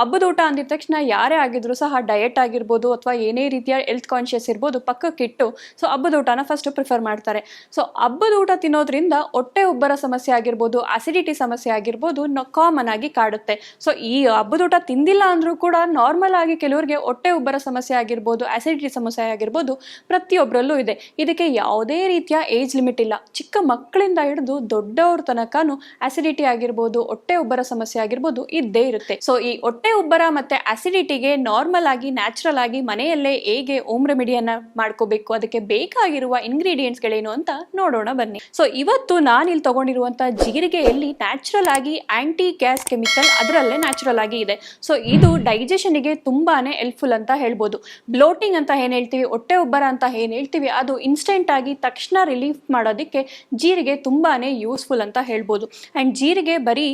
ಹಬ್ಬದ ಊಟ ಅಂದಿದ ತಕ್ಷಣ ಯಾರೇ ಆಗಿದ್ರು ಸಹ ಡಯಟ್ ಆಗಿರ್ಬೋದು ಅಥವಾ ಏನೇ ರೀತಿಯ ಹೆಲ್ತ್ ಕಾನ್ಷಿಯಸ್ ಇರ್ಬೋದು ಪಕ್ಕಕ್ಕಿಟ್ಟು ಸೊ ಹಬ್ಬದ ಊಟನ ಫಸ್ಟ್ ಪ್ರಿಫರ್ ಮಾಡ್ತಾರೆ. ಸೊ ಹಬ್ಬದ ಊಟ ತಿನ್ನೋದ್ರಿಂದ ಹೊಟ್ಟೆ ಉಬ್ಬರ ಸಮಸ್ಯೆ ಆಗಿರ್ಬೋದು ಅಸಿಡಿಟಿ ಸಮಸ್ಯೆ ಆಗಿರ್ಬೋದು ಕಾಮನ್ ಆಗಿ ಕಾಡುತ್ತೆ. ಸೊ ಈ ಹಬ್ಬದ ಊಟ ತಿಂದಿಲ್ಲ ಅಂದ್ರೂ ಕೂಡ ನಾರ್ಮಲ್ ಆಗಿ ಕೆಲವರಿಗೆ ಹೊಟ್ಟೆ ಉಬ್ಬರ ಸಮಸ್ಯೆ ಆಗಿರ್ಬೋದು ಅಸಿಡಿಟಿ ಸಮಸ್ಯೆ ಆಗಿರ್ಬೋದು ಪ್ರತಿಯೊಬ್ಬರಲ್ಲೂ ಇದೆ. ಇದಕ್ಕೆ ಯಾವುದೇ ರೀತಿಯ ಏಜ್ ಲಿಮಿಟ್ ಇಲ್ಲ. ಚಿಕ್ಕ ಮಕ್ಕಳಿಂದ ಹಿಡಿದು ದೊಡ್ಡವ್ರ ತನಕನೂ ಅಸಿಡಿಟಿ ಆಗಿರ್ಬೋದು, ಹೊಟ್ಟೆ ಉಬ್ಬರ ಸಮಸ್ಯೆ ಆಗಿರ್ಬೋದು ಇದ್ದೇ ಇರುತ್ತೆ. ಸೊ ಈ ಹೊಟ್ಟೆ ಉಬ್ಬರ ಮತ್ತೆ ಅಸಿಡಿಟಿಗೆ ನಾರ್ಮಲ್ ಆಗಿ ನ್ಯಾಚುರಲ್ ಆಗಿ ಮನೆಯಲ್ಲೇ ಹೇಗೆ ಓಮ್ ರೆಮಿಡಿಯನ್ನ ಮಾಡ್ಕೋಬೇಕು, ಅದಕ್ಕೆ ಬೇಕಾಗಿರುವ ಇಂಗ್ರೀಡಿಯೆಂಟ್ಸ್ ಗಳೇನು ಅಂತ ನೋಡೋಣ ಬನ್ನಿ. ಸೊ ಇವತ್ತು ನಾನು ಇಲ್ಲಿ ತಗೊಂಡಿರುವಂತ ಜೀರಿಗೆಯಲ್ಲಿ ನ್ಯಾಚುರಲ್ ಆಗಿ ಆಂಟಿ ಗ್ಯಾಸ್ ಕೆಮಿಕಲ್ ಅದರಲ್ಲೇ ನ್ಯಾಚುರಲ್ ಆಗಿ ಇದೆ. ಸೊ ಇದು ಡೈಜೆಷನ್ಗೆ ತುಂಬಾನೇ ಹೆಲ್ಪ್ಫುಲ್ ಅಂತ ಹೇಳ್ಬೋದು. ಬ್ಲೋಟಿಂಗ್ ಅಂತ ಏನ್ ಹೇಳ್ತೀವಿ, ಹೊಟ್ಟೆ ಉಬ್ಬರ ಅಂತ ಏನ್ ಹೇಳ್ತೀವಿ, ಅದು ಇನ್ಸ್ಟೆಂಟ್ ಆಗಿ ತಕ್ಷಣ ರಿಲೀಫ್ ಮಾಡೋದಕ್ಕೆ ಜೀರಿಗೆ ತುಂಬಾನೇ ಯೂಸ್ಫುಲ್ ಅಂತ ಹೇಳ್ಬೋದು. ಅಂಡ್ ಜೀರಿಗೆ ಬರೀ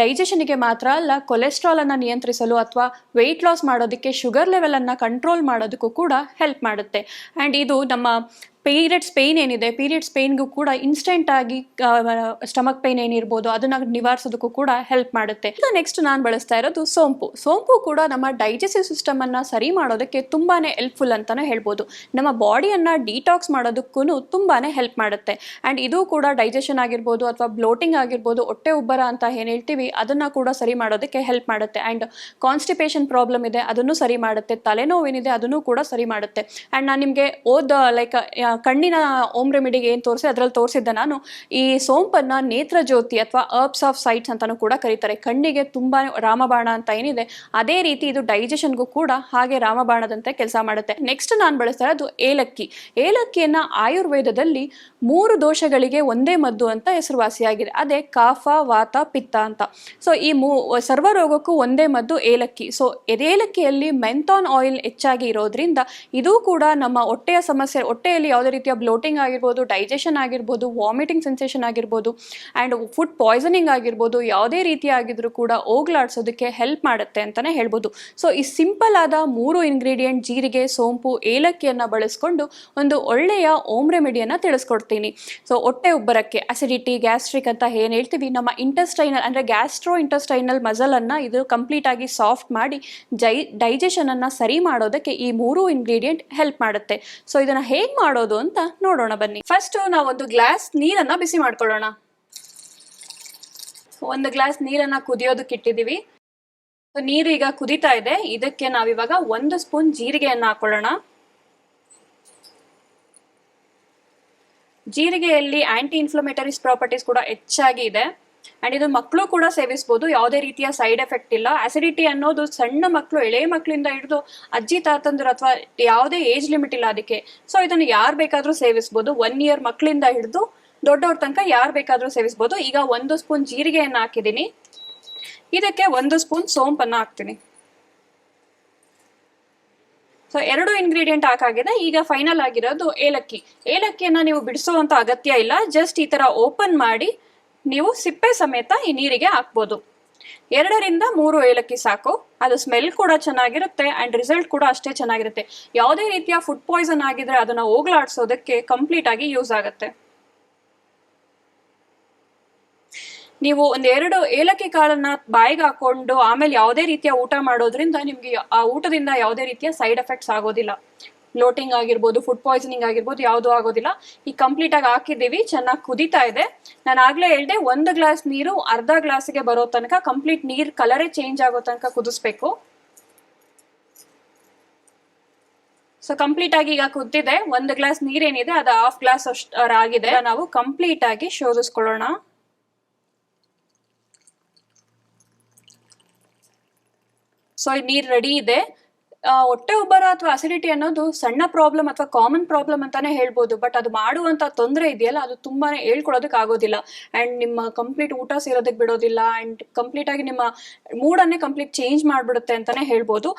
ಡೈಜೆಷನ್ಗೆ ಮಾತ್ರ ಅಲ್ಲ ಕೊಲೆಸ್ಟ್ರಾಲ್ ಅನ್ನ ನಿಯಂತ್ರಿಸಲು ಅಥವಾ ವೆಯ್ಟ್ ಲಾಸ್ ಮಾಡೋದಕ್ಕೆ ಶುಗರ್ ಲೆವೆಲನ್ನು ಕಂಟ್ರೋಲ್ ಮಾಡೋದಕ್ಕೂ ಕೂಡ ಹೆಲ್ಪ್ ಮಾಡುತ್ತೆ. ಆ್ಯಂಡ್ ಇದು ನಮ್ಮ ಪೀರಿಯಡ್ಸ್ ಪೇಯ್ನ್ ಏನಿದೆ, ಪೀರಿಯಡ್ಸ್ ಪೇಯ್ನ್ಗೂ ಕೂಡ ಇನ್ಸ್ಟೆಂಟ್ ಆಗಿ ಸ್ಟಮಕ್ ಪೇಯ್ನ್ ಏನಿರ್ಬೋದು, ಅದನ್ನ ನಿವಾರಿಸೋದಕ್ಕೂ ಕೂಡ ಹೆಲ್ಪ್ ಮಾಡುತ್ತೆ. ನೆಕ್ಸ್ಟ್ ನಾನು ಬಳಸ್ತಾ ಇರೋದು ಸೋಂಪು. ಸೋಂಪು ಕೂಡ ನಮ್ಮ ಡೈಜೆಸ್ಟಿವ್ ಸಿಸ್ಟಮ್ ಅನ್ನ ಸರಿ ಮಾಡೋದಕ್ಕೆ ತುಂಬಾನೇ ಹೆಲ್ಪ್ಫುಲ್ ಅಂತಾನೆ ಹೇಳ್ಬೋದು. ನಮ್ಮ ಬಾಡಿಯನ್ನ ಡಿಟಾಕ್ಸ್ ಮಾಡೋದಕ್ಕೂ ತುಂಬಾನೇ ಹೆಲ್ಪ್ ಮಾಡುತ್ತೆ. ಅಂಡ್ ಇದು ಕೂಡ ಡೈಜೆಷನ್ ಆಗಿರ್ಬೋದು ಅಥವಾ ಬ್ಲೋಟಿಂಗ್ ಆಗಿರ್ಬೋದು, ಹೊಟ್ಟೆ ಉಬ್ಬರ ಅಂತ ಏನ್ ಹೇಳ್ತೀವಿ, ಅದನ್ನ ಕೂಡ ಸರಿ ಮಾಡೋದಕ್ಕೆ ಹೆಲ್ಪ್ ಮಾಡುತ್ತೆ. ಅಂಡ್ ಕಾನ್ಸ್ಟಿಪೇಷನ್ ಪ್ರಾಬ್ಲಮ್ ಇದೆ, ಅದನ್ನು ಸರಿ ಮಾಡುತ್ತೆ. ತಲೆನೋವೇನಿದೆ, ಅದನ್ನು ಕೂಡ ಸರಿ ಮಾಡುತ್ತೆ. ಅಂಡ್ ನಾನು ನಿಮಗೆ ಓದ್ ಲೈಕ್ ಕಣ್ಣಿನ ಓಮ್ ರೆಮಿಡಿಗೆ ಏನು ತೋರಿಸಿ, ಅದರಲ್ಲಿ ತೋರಿಸಿದ್ದ ನಾನು. ಈ ಸೋಂಪನ್ನು ನೇತ್ರ ಜ್ಯೋತಿ ಅಥವಾ ಅರ್ಬ್ಸ್ ಆಫ್ ಸೈಟ್ಸ್ ಅಂತಲೂ ಕೂಡ ಕರೀತಾರೆ. ಕಣ್ಣಿಗೆ ತುಂಬ ರಾಮಬಾಣ ಅಂತ ಏನಿದೆ, ಅದೇ ರೀತಿ ಇದು ಡೈಜೆಷನ್ಗೂ ಕೂಡ ಹಾಗೆ ರಾಮಬಾಣದಂತೆ ಕೆಲಸ ಮಾಡುತ್ತೆ. ನೆಕ್ಸ್ಟ್ ನಾನು ಬಳಸ್ತಾರೆ ಅದು ಏಲಕ್ಕಿ. ಏಲಕ್ಕಿಯನ್ನು ಆಯುರ್ವೇದದಲ್ಲಿ ಮೂರು ದೋಷಗಳಿಗೆ ಒಂದೇ ಮದ್ದು ಅಂತ ಹೆಸರುವಾಸಿಯಾಗಿದೆ. ಅದೇ ಕಾಫ, ವಾತ, ಪಿತ್ತ ಅಂತ. ಸೊ ಈ ಮೂ, ಸರ್ವ ರೋಗಕ್ಕೂ ಒಂದೇ ಮದ್ದು ಏಲಕ್ಕಿ. ಸೊ ಏಲಕ್ಕಿಯಲ್ಲಿ ಮೆಂಥಾನ್ ಆಯಿಲ್ ಹೆಚ್ಚಾಗಿ ಇರೋದ್ರಿಂದ ಇದು ಕೂಡ ನಮ್ಮ ಹೊಟ್ಟೆಯ ಸಮಸ್ಯೆ, ಹೊಟ್ಟೆಯಲ್ಲಿ ಯಾವುದೇ ರೀತಿಯ ಬ್ಲೋಟಿಂಗ್ ಆಗಿರ್ಬೋದು ಡೈಜೆಷನ್ ಆಗಿರ್ಬೋದು ವಾಮಿಟಿಂಗ್ ಸೆನ್ಸೇಷನ್ ಆಗಿರ್ಬೋದು ಆ್ಯಂಡ್ ಫುಡ್ ಪಾಯ್ಸನಿಂಗ್ ಆಗಿರ್ಬೋದು, ಯಾವುದೇ ರೀತಿ ಆಗಿದ್ರೂ ಕೂಡ ಹೋಗ್ಲಾಡ್ಸೋದಕ್ಕೆ ಹೆಲ್ಪ್ ಮಾಡುತ್ತೆ ಅಂತಲೇ ಹೇಳ್ಬೋದು. ಸೊ ಈ ಸಿಂಪಲ್ ಆದ ಮೂರು ಇಂಗ್ರೀಡಿಯೆಂಟ್ ಜೀರಿಗೆ, ಸೋಂಪು, ಏಲಕ್ಕಿಯನ್ನು ಬಳಸ್ಕೊಂಡು ಒಂದು ಒಳ್ಳೆಯ ಓಮ್ ರೆಮಿಡಿಯನ್ನು ತಿಳಿಸ್ಕೊಡ್ತೀನಿ. ಸೊ ಹೊಟ್ಟೆ ಉಬ್ಬರಕ್ಕೆ ಅಸಿಡಿಟಿ ಗ್ಯಾಸ್ಟ್ರಿಕ್ ಅಂತ ಏನು ಹೇಳ್ತೀವಿ, ನಮ್ಮ ಇಂಟೆಸ್ಟೈನಲ್ ಅಂದರೆ ಗ್ಯಾಸ್ಟ್ರೋ ಇಂಟೆಸ್ಟೈನಲ್ ಮಜಲನ್ನು ಇದು ಕಂಪ್ಲೀಟ್ ಆಗಿ ಸಾಫ್ಟ್ ಮಾಡಿ ಜೈ ಡೈಜೆಷನನ್ನು ಸರಿ ಮಾಡೋದಕ್ಕೆ ಈ ಮೂರು ಇಂಗ್ರೀಡಿಯೆಂಟ್ ಹೆಲ್ಪ್ ಮಾಡುತ್ತೆ. ಸೊ ಇದನ್ನು ಹೇಗೆ ಮಾಡೋದು? ಅಂತ ನೋಡೋಣ ಬನ್ನಿ. ಫಸ್ಟ್ ನಾವೊಂದು ಗ್ಲಾಸ್ ನೀರನ್ನ ಬಿಸಿ ಮಾಡ್ಕೊಳ್ಳೋಣ. ಒಂದು ಗ್ಲಾಸ್ ನೀರನ್ನ ಕುದಿಯೋದಕ್ಕೆ ಇಟ್ಟಿದೀವಿ ನೀರು ಈಗ ಕುದಿತಾ ಇದೆ. ಇದಕ್ಕೆ ನಾವಿವಾಗ ಒಂದು ಸ್ಪೂನ್ ಜೀರಿಗೆಯನ್ನ ಹಾಕೊಳ್ಳೋಣ. ಜೀರಿಗೆಯಲ್ಲಿ ಆಂಟಿ ಇನ್ಫ್ಲಮೇಟರೀಸ್ ಪ್ರಾಪರ್ಟೀಸ್ ಕೂಡ ಹೆಚ್ಚಾಗಿ ಇದೆ. ಅಂಡ್ ಇದು ಮಕ್ಕಳು ಕೂಡ ಸೇವಿಸಬಹುದು ಯಾವುದೇ ರೀತಿಯ ಸೈಡ್ ಎಫೆಕ್ಟ್ ಇಲ್ಲ. ಅಸಿಡಿಟಿ ಅನ್ನೋದು ಸಣ್ಣ ಮಕ್ಕಳು ಎಳೆ ಮಕ್ಕಳಿಂದ ಹಿಡಿದು ಅಜ್ಜಿ, ತಾತಂದ್ರು ಅಥವಾ ಯಾವುದೇ ಏಜ್ ಲಿಮಿಟ್ ಇಲ್ಲ ಅದಕ್ಕೆ. ಸೊ ಇದನ್ನು ಯಾರು ಬೇಕಾದರೂ ಸೇವಿಸಬಹುದು ಒನ್ ಇಯರ್ ಮಕ್ಕಳಿಂದ ಹಿಡಿದು ದೊಡ್ಡವ್ರ ತನಕ ಯಾರು ಬೇಕಾದರೂ ಸೇವಿಸಬಹುದು ಈಗ ಒಂದು ಸ್ಪೂನ್ ಜೀರಿಗೆಯನ್ನು ಹಾಕಿದ್ದೀನಿ. ಇದಕ್ಕೆ ಒಂದು ಸ್ಪೂನ್ ಸೋಂಪನ್ನು ಹಾಕ್ತೀನಿ. ಸೊ ಎರಡು ಇಂಗ್ರೀಡಿಯೆಂಟ್ ಹಾಕಾಗಿದೆ. ಈಗ ಫೈನಲ್ ಆಗಿರೋದು ಏಲಕ್ಕಿ. ಏಲಕ್ಕಿಯನ್ನ ನೀವು ಬಿಡಿಸುವಂತ ಅಗತ್ಯ ಇಲ್ಲ. ಜಸ್ಟ್ ಈ ತರ ಓಪನ್ ಮಾಡಿ ನೀವು ಸಿಪ್ಪೆ ಸಮೇತ ಈ ನೀರಿಗೆ ಹಾಕ್ಬೋದು. ಎರಡರಿಂದ ಮೂರು ಏಲಕ್ಕಿ ಸಾಕು. ಅದು ಸ್ಮೆಲ್ ಕೂಡ ಚೆನ್ನಾಗಿರುತ್ತೆ ಅಂಡ್ ರಿಸಲ್ಟ್ ಕೂಡ ಅಷ್ಟೇ ಚೆನ್ನಾಗಿರುತ್ತೆ. ಯಾವುದೇ ರೀತಿಯ ಫುಡ್ ಪಾಯ್ಸನ್ ಆಗಿದ್ರೆ ಅದನ್ನ ಹೋಗ್ಲಾಡ್ಸೋದಕ್ಕೆ ಕಂಪ್ಲೀಟ್ ಆಗಿ ಯೂಸ್ ಆಗುತ್ತೆ. ನೀವು ಒಂದೆರಡು ಏಲಕ್ಕಿ ಕಾಳನ್ನ ಬಾಯಿಗೆ ಹಾಕೊಂಡು ಆಮೇಲೆ ಯಾವುದೇ ರೀತಿಯ ಊಟ ಮಾಡೋದ್ರಿಂದ ನಿಮ್ಗೆ ಆ ಊಟದಿಂದ ಯಾವುದೇ ರೀತಿಯ ಸೈಡ್ ಎಫೆಕ್ಟ್ಸ್ ಆಗೋದಿಲ್ಲ. ಬ್ಲೋಟಿಂಗ್ ಆಗಿರ್ಬೋದು ಫುಡ್ ಪಾಯ್ಸನಿಂಗ್ ಆಗಿರ್ಬೋದು, ಯಾವುದು ಆಗೋದಿಲ್ಲ. ಈ ಕಂಪ್ಲೀಟ್ ಆಗಿ ಹಾಕಿದ್ದೀವಿ, ಚೆನ್ನಾಗಿ ಕುದೀತಾ ಇದೆ. ನಾನು ಆಗ್ಲೇ ಹೇಳ್ದೆ, ಒಂದು ಗ್ಲಾಸ್ ನೀರು ಅರ್ಧ ಗ್ಲಾಸ್ಗೆ ಬರೋ ತನಕ ಕಂಪ್ಲೀಟ್ ನೀರ್ ಕಲರೇ ಚೇಂಜ್ ಆಗೋ ತನಕ ಕುದಿಸ್ಬೇಕು. ಸೊ ಕಂಪ್ಲೀಟ್ ಆಗಿ ಈಗ ಕುದ್ದಿದೆ. ಒಂದು ಗ್ಲಾಸ್ ನೀರೇನಿದೆ, ಅದು ಹಾಫ್ ಗ್ಲಾಸ್ ಅಷ್ಟು ಆಗಿದೆ. ನಾವು ಕಂಪ್ಲೀಟ್ ಆಗಿ ಶೋಧಿಸ್ಕೊಳ್ಳೋಣ. ಸೊ ಈ ನೀರ್ ರೆಡಿ ಇದೆ. ಹೊಟ್ಟೆ ಉಬ್ಬರ ಅಥವಾ ಅಸಿಡಿಟಿ ಅನ್ನೋದು ಸಣ್ಣ ಪ್ರಾಬ್ಲಮ್ ಅಥವಾ ಕಾಮನ್ ಪ್ರಾಬ್ಲಮ್ ಅಂತಾನೆ ಹೇಳ್ಬೋದು. ಬಟ್ ಅದು ಮಾಡುವಂತ ತೊಂದರೆ ಇದೆಯಲ್ಲ, ಅದು ತುಂಬಾನೇ ಹೇಳ್ಕೊಳೋದಕ್ಕೆ ಆಗೋದಿಲ್ಲ. ಅಂಡ್ ನಿಮ್ಮ ಕಂಪ್ಲೀಟ್ ಊಟ ಸೇರೋದಕ್ಕೆ ಬಿಡೋದಿಲ್ಲ. ಅಂಡ್ ಕಂಪ್ಲೀಟ್ ಆಗಿ ನಿಮ್ಮ ಮೂಡನ್ನೇ ಕಂಪ್ಲೀಟ್ ಚೇಂಜ್ ಮಾಡ್ಬಿಡುತ್ತೆ ಅಂತಾನೆ ಹೇಳ್ಬೋದು.